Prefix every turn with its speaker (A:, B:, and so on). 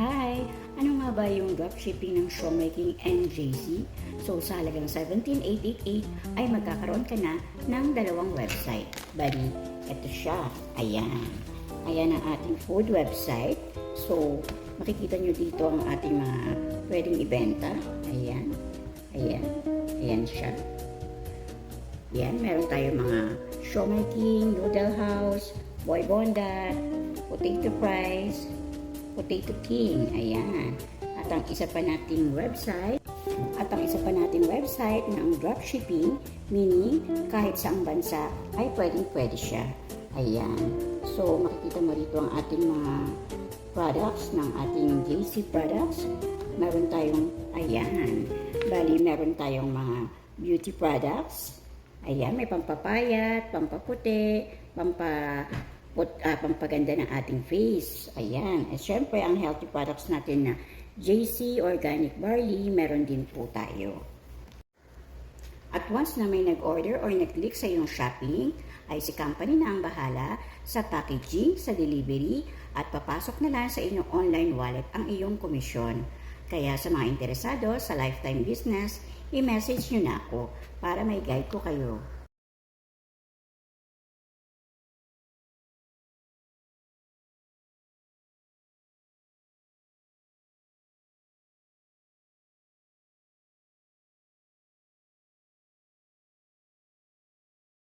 A: Hi! Ano nga ba yung dropshipping ng Showmaking NJC? So sa halagang 17,888 ay magkakaroon ka na ng dalawang website. Bali, ito siya. Ayan. Ayan ang ating food website. So, makikita nyo dito ang ating mga pwedeng ibenta. Ayan. Ayan. Ayan siya. Yan, meron tayo mga showmaking, noodle house, boy bonda, potato fries, potato king. Ayan. At ang isa pa nating website, at ang isa pa nating website ng dropshipping, meaning kahit saang bansa ay pwedeng pwede siya. Ayan. So, makikita mo rito ang ating mga products ng ating JC products. Meron tayong, ayan, bali meron tayong mga beauty products. Ayan, may pampapayat, pampaputi, pampa, put, ah, pampaganda ng ating face. Ayan. At syempre, ang healthy products natin na JC Organic Barley, meron din po tayo. At once na may nag-order or nag-click sa iyong shopping, ay si company na ang bahala sa packaging, sa delivery, at papasok na lang sa inyong online wallet ang iyong komisyon. Kaya sa mga interesado sa lifetime business, i-message nyo na ako para may guide ko kayo.